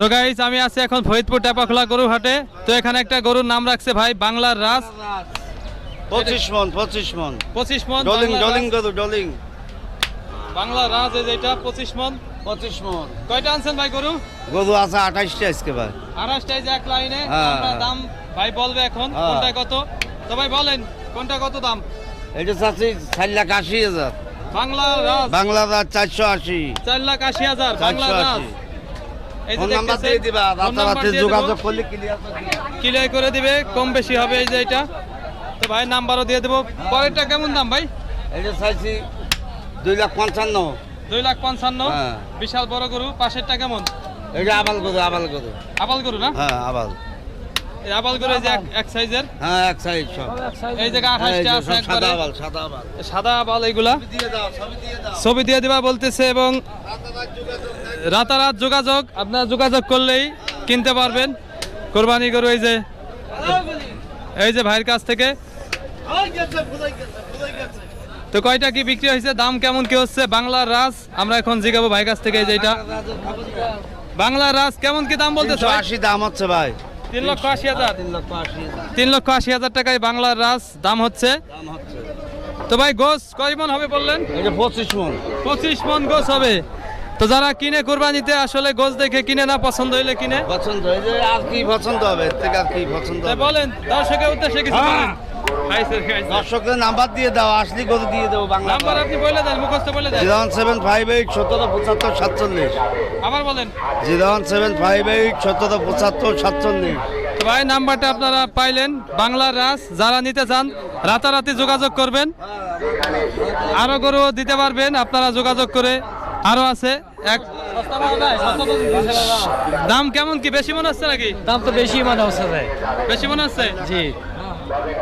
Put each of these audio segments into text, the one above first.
তো গাইস আমি আছি এখন ফরিদপুর টেপাখোলা গরু হাটে তো এখানে একটা গরুর নাম রাখছে ভাই বাংলার রাস। পঁচিশ মন পঁচিশ মন। পঁচিশ মন ডলিং ডলিং গরু ডলিং। বাংলার রাজ এই যেটা পঁচিশ মন। পঁচিশ মন। কয়টা আনছেন ভাই গরু? গরু আছে আঠাইশটা আজকে ভাই। আড়াইটাই যে এক লাইনে হ্যাঁ। দাম ভাই বলবে এখন হ্যাঁ। কোনটা কত? তো ভাই বলেন কোনটা কত দাম? এটা চাচ্ছি চার লাখ আশি হাজার। বাংলার রাজ বাংলাদেশ চারশো আশি। চার লাখ আশি হাজার বাংলার রাজ যে ফোন নাম্বার দিয়ে দিবা রাতারাতি যোগাযোগ করলে ক্লিয়ার ক্লিয়ার করে দিবে কম বেশি হবে এই যে এটা। তো ভাই নাম্বারও দিয়ে দেবো। পরেরটা কেমন দাম ভাই? এটা চাইছি দুই লাখ পঞ্চান্ন। দুই লাখ পঞ্চান্ন। হ্যাঁ। বিশাল বড় গরু পাশেরটা কেমন? এটা আবাল গরু আবাল গরু। আবাল গরু না? হ্যাঁ আবাল। এই আবাল গরু এই যে এক- এক সাইজের? হ্যাঁ এক সাইড সব। এই জায়গা হ্যাঁ, এই আঠাশটা যে আছে একবারে সাদা আবাল সাদা আবাল। সাদা আবাল এইগুলা দিয়ে দিয়ে দাও। ছবি দিয়ে দিবা বলতেছে এবং রাতারাত যোগাযোগ আপনারা যোগাযোগ করলেই কিনতে পারবেন। কোরবানি গরু এই যে এই যে ভাইয়ের কাছ থেকে। তো কয়টা কি বিক্রি হয়েছে? দাম কেমন কি হচ্ছে? বাংলার রাজ আমরা এখন জিগাবো ভাইয়ের কাছ থেকে এই যে বাংলার রাজ কেমন কি দাম তিনশো আশি দাম হচ্ছে ভাই। তিন লক্ষ আশি হাজার। তিন লক্ষ আশি হাজার। তিন লক্ষ আশি হাজার টাকায় বাংলার রাস দাম হচ্ছে। তো ভাই গোস কয় মন হবে বললেন? পঁচিশ মন। পঁচিশ মন গোস হবে। তো যারা কিনে কোরবানিতে আসলে গোজ দেখে কিনে না পছন্দ হইলে কিনে। পছন্দ যে আর কি পছন্দ হবে থেকে আর কি পছন্দ হবে? বলেন দর্শকের উদ্দেশ্যে কিছু হ্যাঁ। বলেন। দর্শকদের নাম্বার দিয়ে দাও আসলি করে দিয়ে দেবো বাংলা নাম্বার আপনি বলে দেন মুখস্থ বলে দেন। Zero one seven five eight সতেরো পঁচাত্তর সাতচল্লিশ। আবার বলেন। Zero one seven five eight সতেরো পঁচাত্তর সাতচল্লিশ। তো ভাই নাম্বারটা আপনারা পাইলেন বাংলার রাস। যারা নিতে চান রাতারাতি যোগাযোগ করবেন। আরও গরু দিতে পারবেন আপনারা যোগাযোগ করে আরও আছে? এক। দাম কেমন কি? বেশি মনে হচ্ছে নাকি? দাম তো বেশি মনে হচ্ছে বেশি মনে হচ্ছে? জি।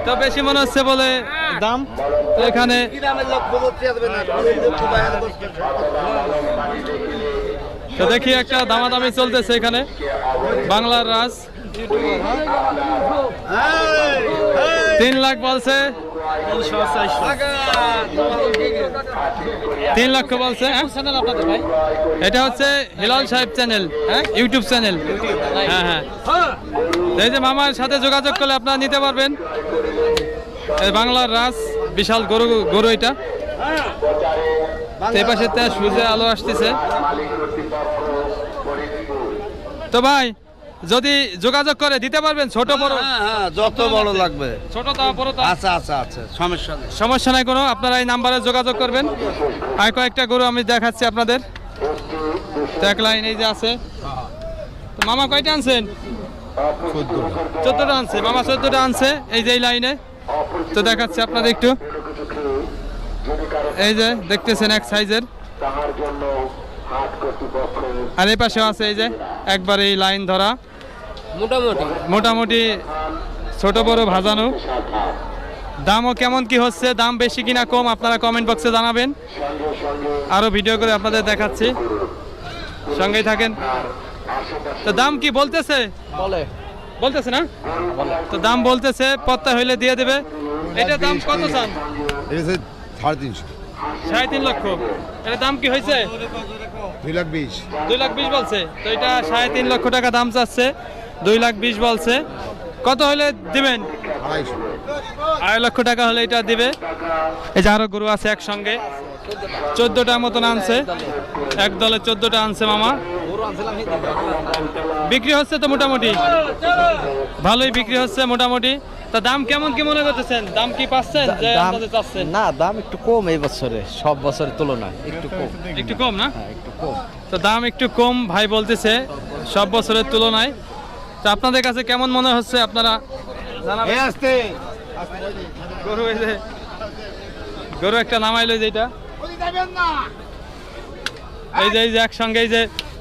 তো বেশি মনে হচ্ছে বলে দাম? তো এখানে তো দেখি একটা দামাদামি চলতেছে এখানে। বাংলার রাজ। তিন লাখ বলছে। তিন লক্ষ বলছে হ্যাঁ? এটা হচ্ছে হিলাল সাহেব চ্যানেল হ্যাঁ? ইউটিউব চ্যানেল হ্যাঁ হ্যাঁ। এই যে মামার সাথে যোগাযোগ করলে আপনারা নিতে পারবেন। বাংলার রাজ, বিশাল গরু গরু এটা। এই পাশে সূর্যের আলো আসতেছে। তো ভাই যদি যোগাযোগ করে দিতে পারবেন ছোট বড়? হ্যাঁ হ্যাঁ যত বড় লাগবে। ছোট তা বড় তা? আচ্ছা আচ্ছা আচ্ছা সমস্যা নেই। সমস্যা নাই কোনো আপনারা এই নাম্বারে যোগাযোগ করবেন। আর কয়েকটা গরু আমি দেখাচ্ছি আপনাদের। তো এক লাইন এই যে আছে। তো মামা কয়টা আনছেন? চোদ্দটা আনছে। মামা চোদ্দটা আনছে এই যে এই লাইনে। তো দেখাচ্ছি আপনাদের একটু। এই যে দেখতেছেন এক সাইজের। আর এই পাশেও আছে এই যে একবার এই লাইন ধরা। মোটামুটি। মোটামুটি ছোট বড় ভাজানো। দামও কেমন কি হচ্ছে দাম বেশি কিনা কম আপনারা কমেন্ট বক্সে জানাবেন। আরও ভিডিও করে আপনাদের দেখাচ্ছি। সঙ্গেই থাকেন। তো দাম কি বলতেছে? বলে। বলতেছে না? তো দাম বলতেছে পত্তা হইলে দিয়ে দেবে। এটা দাম কত চান? এটা সাড়ে তিনশো। সাড়ে তিন লক্ষ। এটা দাম কি হয়েছে? দুই লাখ বিশ। দুই লাখ বিশ বলছে। তো এটা সাড়ে তিন লক্ষ টাকা দাম চাচ্ছে। দুই লাখ বিশ বলছে। কত হলে দিবেন? আড়াই লক্ষ টাকা হলে এটা দিবে। এই যে আরও গরু আছে একসঙ্গে। চোদ্দটা মতন আনছে। এক দলে চোদ্দটা আনছে মামা। বিক্রি হচ্ছে তো মোটামুটি? ভালোই বিক্রি হচ্ছে মোটামুটি। তা দাম কেমন কি মনে করতেছেন? দাম কি পাচ্ছেন যে আপনাদের চাচ্ছেন? না দাম একটু কম এই বছরে সব বছরের তুলনায়। একটু কম। একটু কম না? হ্যাঁ একটু কম। তো দাম একটু কম ভাই বলতেছে সব বছরের তুলনায়। তো আপনাদের কাছে কেমন মনে হচ্ছে? আপনারা গরু গরু একটা নামাইলো যেটা এই যে এই যে একসঙ্গে এই যে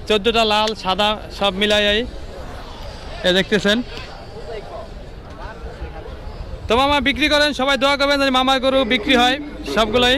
চোদ্দটা লাল সাদা সব মিলাই এই। এ দেখতেছেন। তো মামা বিক্রি করেন সবাই দোয়া করবেন মামার গরু বিক্রি হয় সবগুলোই।